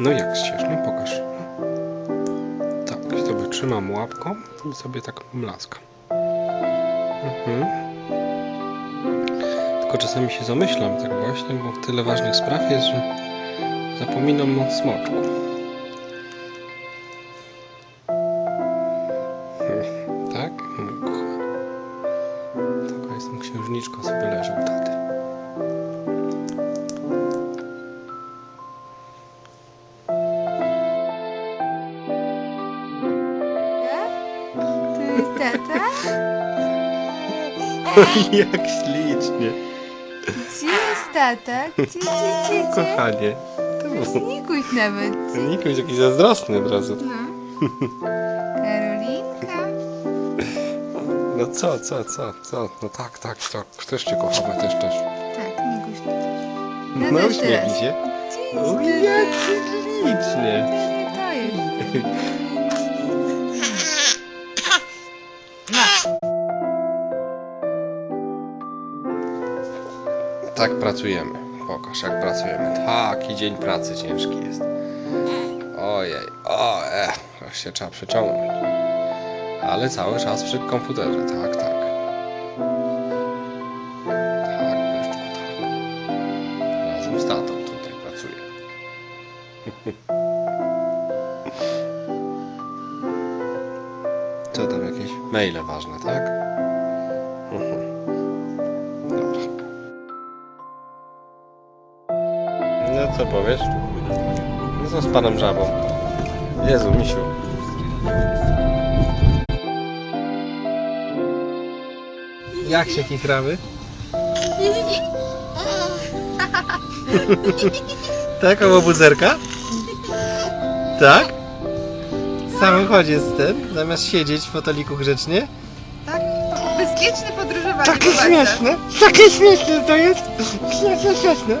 No jak ścież, no pokaż. Tak, sobie trzymam łapką i sobie tak mlaskam. Mhm. Tylko czasami się zamyślam tak właśnie, bo tyle ważnych spraw jest, że zapominam o smoczku. Hmm, Tak? Taka jestem księżniczka, sobie leży u taty. Jak ślicznie. Gdzie jest tata? Gdzie, gdzie, gdzie, gdzie? Kochanie. Jest Nikuś nawet. Jest jakiś zazdrosny od razu. No. Karolinka. No co, co, co, co? No tak, tak, tak. Też cię kochamy, też, też. Tak, Nikuś też. No No uśmiechnij teraz. się. Gdzie jest tata? jak ślicznie. Nie, to jest. Tak pracujemy. Pokaż, jak pracujemy. Taki dzień pracy ciężki jest. Ojej, o, e, aż się trzeba przeciągnąć. Ale cały czas przy komputerze, tak, tak. Tak, Myszczku, tak. Razem z tatą tutaj pracuję. Co tam, jakieś maile ważne, tak? Co powiesz? No co z panem żabą? Jezu, misiu. Jak się chichramy? tak, obobuzerka? Tak? W samochodzie z tym, zamiast siedzieć w foteliku grzecznie? Tak, bezpieczne podróżowanie. Takie śmieszne! Takie śmieszne to jest! Śmieszne, śmieszne!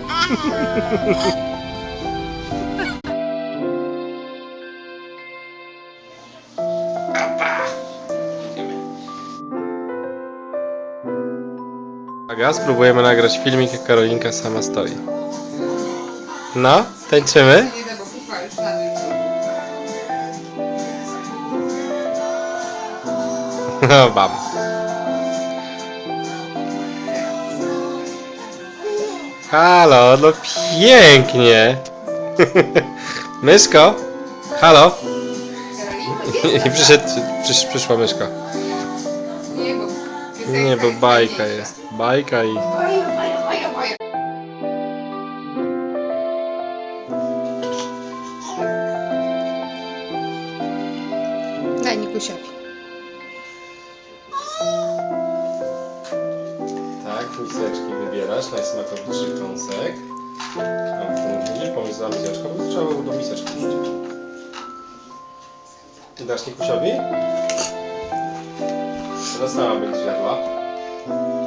Uwaga, spróbujemy nagrać filmik, jak Karolinka sama stoi. No, tańczymy? No, bam. Halo, no pięknie. Myszko? Halo? I przyszedł, przysz, przyszła myszka. Nie, bo bajka jest. Bajka i... Daj Nikusiowi. Wybierasz, najsmakowitszy kąsek. A, tu widzisz, pomysł na miseczkę, bo trzeba było do miseczki wrzucić. Ty dasz Nikusiowi? Teraz sama będzie zjadła.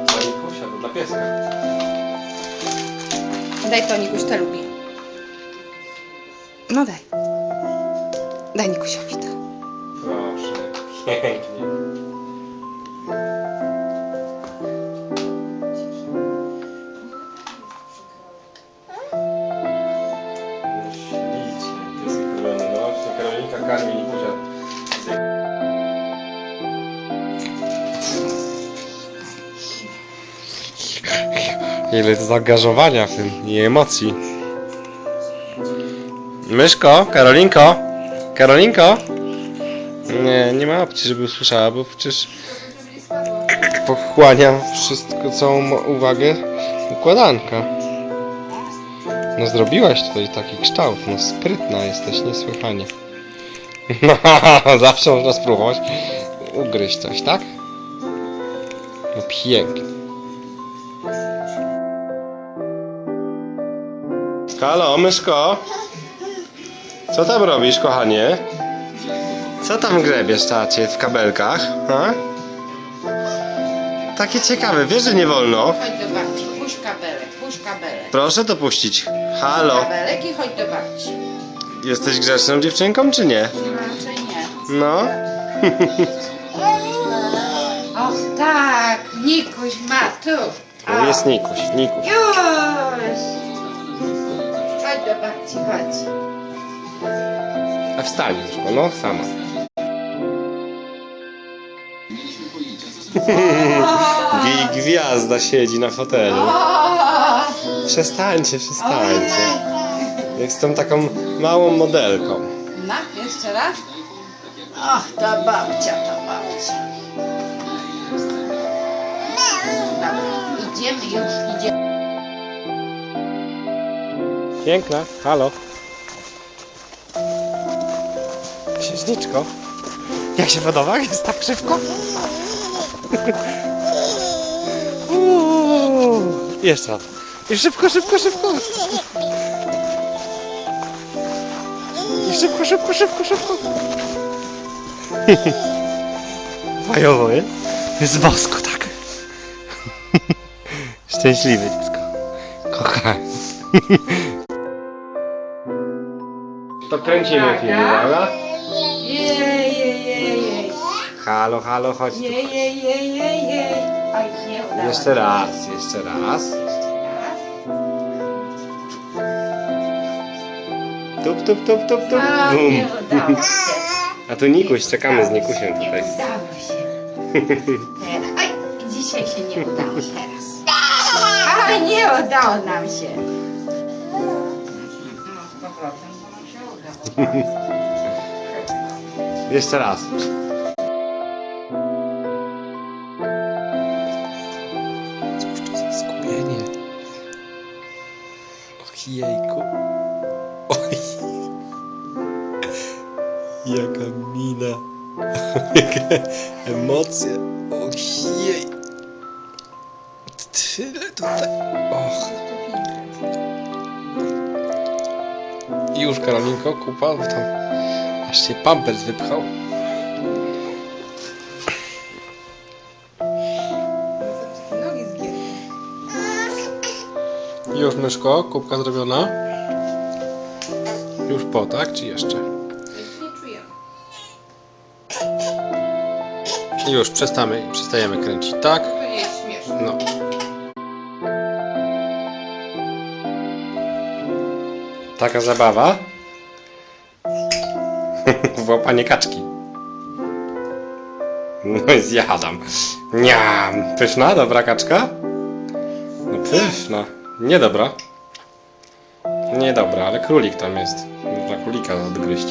Dla Nikusia, to dla pieska. Daj to, Nikuś to lubi. No daj. Daj Nikusiowi to. Proszę, Karolinka karmi Nikusia. Ile zaangażowania w tym i emocji. Myszko, Karolinko, Karolinko. Nie, nie ma opcji, żeby usłyszała, bo przecież pochłania wszystko, całą uwagę układanka. No zrobiłaś tutaj taki kształt, no sprytna jesteś, niesłychanie. No, zawsze można spróbować ugryźć coś, tak? No pięknie. Halo, myszko? Co tam robisz, kochanie? Co tam grzebiesz, tacie, w kabelkach? Ha? Takie ciekawe, wiesz, że nie wolno? Chodź do babci, puść kabelek, puść kabelek. Proszę to puścić. Halo, Kabelek i chodź do babci. Jesteś grzeczną dziewczynką, czy nie? Raczej nie. No. Och tak, Nikuś ma tu. To jest Nikuś, Nikuś. Już. Chodź do babci, chodź. A wstań już, no sama. Gi- Gwiazda siedzi na fotelu. Przestańcie, przestańcie. Jestem taką małą modelką. Na, jeszcze raz. Ach, ta babcia, ta babcia. Dobra, idziemy już, idziemy. Piękna, halo. Księżniczko. Jak się podoba? Jest tak szybko? Uuu. Jeszcze raz. I szybko, szybko, szybko. I szybko, szybko, szybko, szybko. Fajowo, nie? Jest bosko, tak. Szczęśliwy dziecko. Kochaj. To kręcimy film, prawda? Jej, jej, jej, jej. Halo, halo, chodź tu. Jej, jej, jej, jej, jej. Oj, nie udało Jeszcze się. raz, jeszcze. Raz. Tup, tup, tup, tup, tup. A, Bum. nie udało się. A tu Nikuś, czekamy z Nikusiem Nie tutaj. udało się. Teraz. Oj, dzisiaj się nie udało teraz. A, nie udało nam się. No, z powrotem, bo nam się udało. Jeszcze raz. To skupienie. Ojejku. Oj. Jaka mina. Jakie emocje. Ojej. Tyle tutaj. Och. I już Karolinko, kupa, bo tam aż się pampers wypchał. Już myszko, kubka zrobiona. Już po, tak? Czy jeszcze? Już, przestamy, przestajemy kręcić, tak? No. Taka zabawa? w kaczki. No i zjadam. Niam. Pyszna, dobra kaczka? No pyszna. Niedobra. Niedobra, ale królik tam jest. Można królika odgryźć.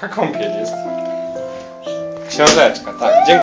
Taka kąpiel jest. Książeczka, tak. Dziękuję.